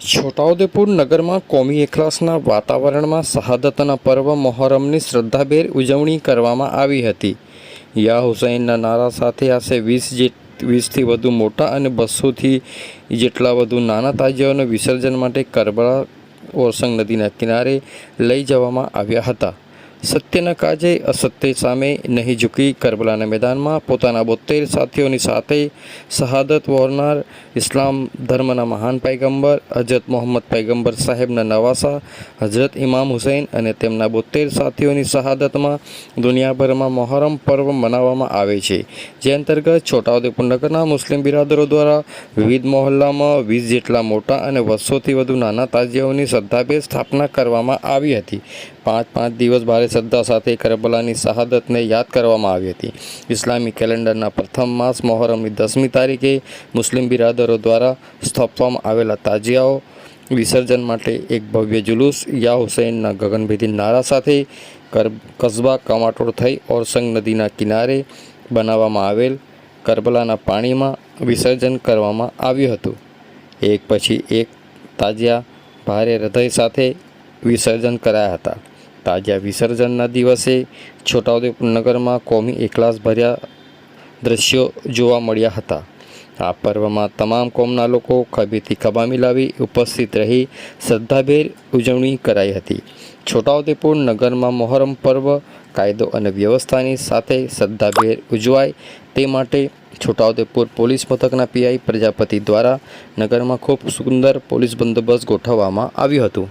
છોટાઉદેપુર નગરમાં કોમી એકલાસના વાતાવરણમાં શહાદતના પર્વ મોહરમની શ્રદ્ધાભેર ઉજવણી કરવામાં આવી હતી. યા હુસૈનના નારા સાથે આશરે વીસ જે વીસથી વધુ મોટા અને બસોથી જેટલા વધુ નાના તાજિયાઓને વિસર્જન માટે કરબળા ઓરસંગ નદીના કિનારે લઈ જવામાં આવ્યા હતા. સત્યના કાજે અસત્ય સામે નહીં ઝૂકી કરબલાના મેદાનમાં પોતાના બોતેર સાથીઓની સાથે શહાદત વહોરનાર ઇસ્લામ ધર્મના મહાન પૈગંબર હજરત મોહમ્મદ પૈગંબર સાહેબના નવાસા, હજરત ઇમામ હુસૈન અને તેમના બોતેર સાથીઓની શહાદતમાં દુનિયાભરમાં મોહરમ પર્વ મનાવવામાં આવે છે. જે અંતર્ગત છોટાઉદેપુર નગરના મુસ્લિમ બિરાદરો દ્વારા વિવિધ મહોલ્લામાં વીસ જેટલા મોટા અને વર્ષોથી વધુ નાના તાજિયાઓની શ્રદ્ધાભેર સ્થાપના કરવામાં આવી હતી. પાંચ પાંચ દિવસ ભારે શ્રદ્ધા સાથે કરબલાની શહાદતને યાદ કરવામાં આવી હતી. ઇસ્લામી કેલેન્ડરના પ્રથમ માસ મોહરમની દસમી તારીખે મુસ્લિમ બિરાદરો દ્વારા સ્થાપવામાં આવેલા તાજિયાઓ, વિસર્જન માટે એક ભવ્ય જુલુસ, યા હુસૈનના ગગનભેદી નારા સાથે કસ્બા કમાટોળ થઈ ઓરસંગ નદીના કિનારે બનાવવામાં આવેલ કરબલાના પાણીમાં વિસર્જન કરવામાં આવ્યું હતું. એક પછી એક તાજિયા ભારે હૃદય સાથે વિસર્જન કરાયા હતા. તાજિયા વિસર્જનના દિવસે છોટાઉદેપુર નગરમાં કોમી એકલાસ ભર્યા દ્રશ્યો જોવા મળ્યા હતા. આ પર્વમાં તમામ કોમના લોકો ખભેથી ખભા મિલાવી ઉપસ્થિત રહી શ્રદ્ધાભેર ઉજવણી કરાઈ હતી. છોટાઉદેપુર નગરમાં મોહરમ પર્વ કાયદો અને વ્યવસ્થાની સાથે શ્રદ્ધાભેર ઉજવાય તે માટે છોટાઉદેપુર પોલીસ મથકના પીઆઈ પ્રજાપતિ દ્વારા નગરમાં ખૂબ સુંદર પોલીસ બંદોબસ્ત ગોઠવવામાં આવ્યું હતું.